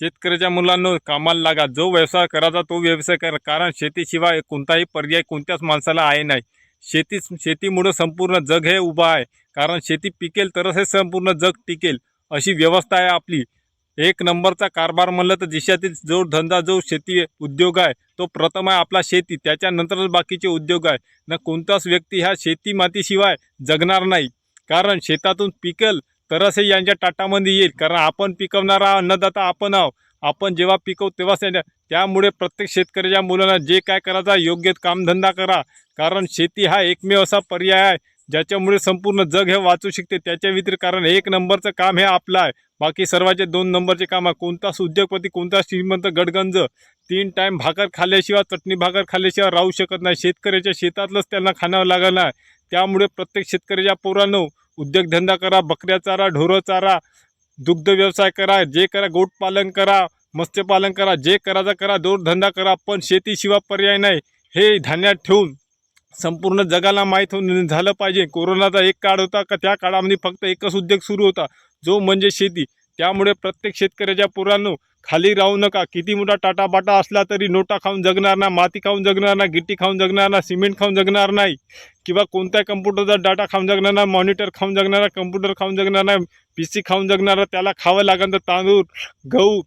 शेतकऱ्याच्या मुलांना कामाला लागा. जो व्यवसाय करायचा तो व्यवसाय करा. कारण शेतीशिवाय कोणताही पर्याय कोणत्याच माणसाला आहे नाही. शेतीच शेतीमुळं संपूर्ण जग हे उभं आहे. कारण शेती पिकेल तरच हे संपूर्ण जग टिकेल. अशी व्यवस्था आहे आपली. एक नंबरचा कारभार म्हणलं तर देशातील जो धंदा जो शेती उद्योग आहे तो प्रथम आहे आपला शेती. त्याच्यानंतरच बाकीचे उद्योग आहे. न कोणताच व्यक्ती ह्या शेती मातीशिवाय जगणार नाही. कारण शेतातून पिकेल तरच हे यांच्या टाटामध्ये येईल. कारण आपण पिकवणारा अन्नदाता आपण आहो आपण जेव्हा पिकवू तेव्हाच त्यांच्या त्यामुळे प्रत्येक शेतकऱ्याच्या मुलांना जे काय करायचं आहे, योग्य कामधंदा करा. कारण शेती हा एकमेव असा पर्याय आहे ज्याच्यामुळे संपूर्ण जग हे वाचू शकते. त्याच्या व्यतिरिक्त कारण एक नंबरचं काम हे आपलं आहे. बाकी सर्वांचे दोन नंबरचे काम आहे. कोणताच उद्योगपती कोणता श्रीमंत गडगंज तीन टाईम भाकर खाल्ल्याशिवाय चटणी भाकर खाल्ल्याशिवाय राहू शकत नाही. शेतकऱ्याच्या शेतातलंच त्यांना खाणावं लागलं त्यामुळे प्रत्येक शेतकऱ्याच्या पोरांनो उद्योगधंदा करा बकऱ्या चारा ढोरं चारा दुग्ध व्यवसाय करा जे करा गोटपालन करा मत्स्यपालन करा जे करायचा करा दोरधंदा करा पण शेतीशिवाय पर्याय नाही. हे ध्यानात ठेवून संपूर्ण जगाला माहीत होऊन झालं पाहिजे. कोरोनाचा एक काळ होता का त्या काळामध्ये फक्त एकच उद्योग सुरू होता जो म्हणजे शेती. त्यामुळे प्रत्येक शेतकऱ्याच्या पोरांनो खाली राहू नका. किती मोठा टाटा बाटा असला तरी नोटा खाऊन जगणार ना माती खाऊन जगणार ना गिट्टी खाऊन जगणार ना सिमेंट खाऊन जगणार नाही. किंवा कोणत्या कम्प्युटरचा डाटा खाऊन जगणार ना मॉनिटर खाऊन जगणारा कम्प्युटर खाऊन जगणार ना पी सी खाऊन जगणार त्याला खावं लागेल तर तांदूळ गहू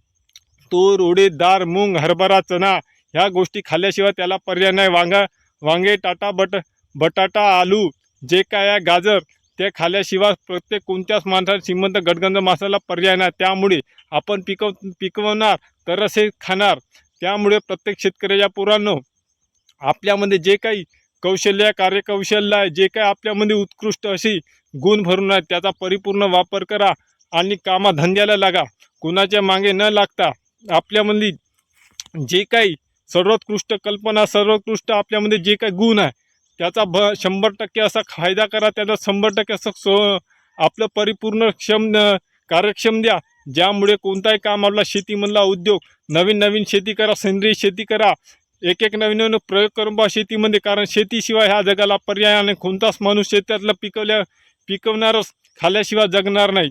तूर उडीद दार मूंग हरभरा चणा ह्या गोष्टी खाल्ल्याशिवाय त्याला पर्याय नाही. वांगा वांगे टाटा बट बटाटा आलू जे काय आहे गाजर ते खाल्याशिवाय प्रत्येक कोणत्याच माणसाला श्रीमंत गडगंज माणसाला पर्याय नाही. त्यामुळे आपण पिकव पिकवणार तरच हे खाणार. त्यामुळे प्रत्येक शेतकऱ्याच्या पोरांनो आपल्यामध्ये जे काही कौशल्य कार्यकौशल्य आहे जे काही आपल्यामध्ये उत्कृष्ट अशी गुण भरून आहे त्याचा परिपूर्ण वापर करा आणि कामाधंद्याला लागा. कुणाच्या मागे न लागता आपल्यामधली जे काही सर्वोत्कृष्ट कल्पना सर्वोत्कृष्ट आपल्यामध्ये जे काही गुण आहे त्याचा भ शंभर टक्के असा फायदा करा त्याचा शंभर टक्के असं सो आपलं परिपूर्ण क्षम कार्यक्षम द्या. ज्यामुळे कोणताही काम आपला शेतीमधला उद्योग नवीन नवीन शेती करा सेंद्रिय शेती करा. एक एक नवीन नवीन प्रयोग करून बा शेतीमध्ये कारण शेतीशिवाय ह्या जगाला पर्याय आणि कोणताच माणूस शेतातलं पिकवल्या पिकवणारच खाल्ल्याशिवाय जगणार नाही.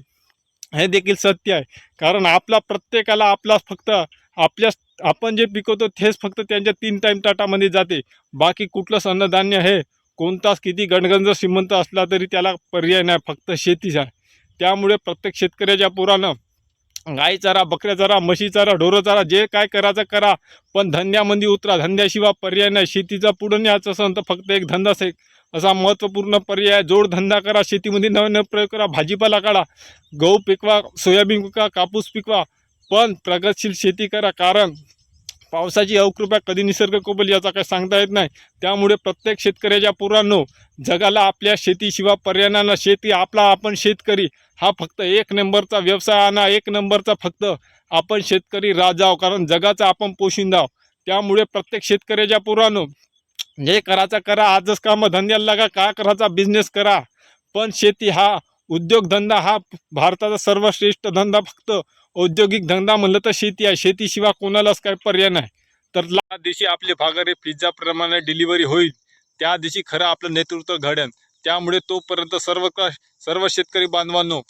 हे देखील सत्य आहे. कारण आपला प्रत्येकाला आपला फक्त आपल्याच आपण जे पिकवतो तेच फक्त त्यांच्या तीन टाईम ताटामध्ये जाते. बाकी कुठलंच अन्नधान्य हे कोणताच किती गणगंज श्रीमंत असला तरी त्याला पर्याय नाही फक्त शेतीच आहे. त्यामुळे प्रत्येक शेतकऱ्याच्या पोरानं गाई चारा बकऱ्या चारा म्हशी चारा ढोरं चारा जे काय करायचं करा. पण धंद्यामध्ये उतरा धंद्याशिवाय पर्याय नाही. शेतीचा पुढं न्यायचं असेल तर फक्त एक धंदाच एक असा महत्त्वपूर्ण पर्याय जोडधंदा करा शेतीमध्ये नवीन नवीन प्रयोग करा भाजीपाला काढा गहू पिकवा सोयाबीन पिकवा कापूस पिकवा पण प्रगतशील शेती करा कारण पावसाची अवकृपा कधी निसर्ग कोबल याचा काही सांगता येत नाही. त्यामुळे प्रत्येक शेतकऱ्याच्या पुरांनो जगाला आपल्या शेतीशिवाय पर्यायानं शेती आपला आपण शेतकरी. हा फक्त एक नंबरचा व्यवसाय आणा एक नंबरचा फक्त आपण शेतकरी राजाव कारण जगाचा आपण पोशिंदाव त्यामुळे प्रत्येक शेतकऱ्याच्या पुरांनो जे करायचा करा आजच कामं धंद्याला लागा का करायचा बिझनेस करा. पण शेती हा उद्योगधंदा हा भारताचा सर्वश्रेष्ठ धंदा. फक्त औद्योगिक धंदा म्हणलं तर शेती आहे. शेतीशिवाय कोणालाच काही पर्याय नाही. तर त्या दिवशी आपले भागारे पिझ्झाप्रमाणे डिलिव्हरी होईल. त्या दिवशी खरं आपलं नेतृत्व घडेल. त्यामुळे तोपर्यंत सर्व सर्व शेतकरी बांधवांनो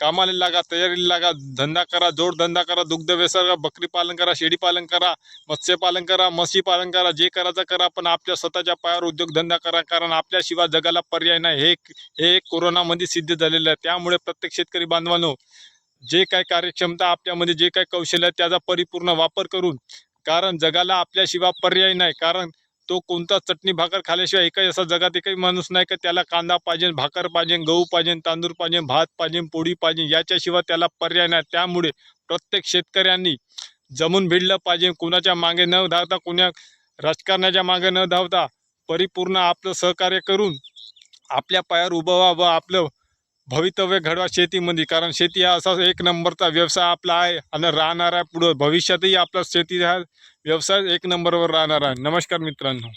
कामाला लागा तयारीला लागा धंदा करा जोडधंदा करा दुग्ध व्यवसाय करा बकरी पालन करा शेळी पालन करा मत्स्यपालन करा मशी पालन करा जे करायचं करा पण आपल्या स्वतःच्या पायावर उद्योगधंदा करा कारण आपल्याशिवाय जगाला पर्याय नाही. हे हे कोरोनामध्ये सिद्ध झालेलं आहे. त्यामुळे प्रत्येक शेतकरी बांधवांनो जे काय कार्यक्षमता आपल्यामध्ये जे काय कौशल्य आहे त्याचा परिपूर्ण वापर करून कारण जगाला आपल्याशिवाय पर्याय नाही. कारण तो कोणता चटणी भाकर खाल्ल्याशिवाय एकही असा जगात एकही माणूस नाही का त्याला कांदा पाहिजे भाकर पाहिजे गहू पाहिजे तांदूळ पाहिजे भात पाहिजे पोळी पाहिजे याच्याशिवाय त्याला पर्याय नाही. त्यामुळे प्रत्येक शेतकऱ्यांनी जमून भिडलं पाहिजे. कुणाच्या मागे न धावता कुण्या राजकारणाच्या मागे न धावता परिपूर्ण आपलं सहकार्य करून आपल्या पायावर उभं व आपलं भवितव्य घडवा शेतीमध्ये. कारण शेती हा असा एक नंबरचा व्यवसाय आपला आहे आणि राहणार आहे पुढं भविष्यातही आपला शेती हा व्यवसाय एक नंबरवर राहणार आहे. नमस्कार मित्रांनो.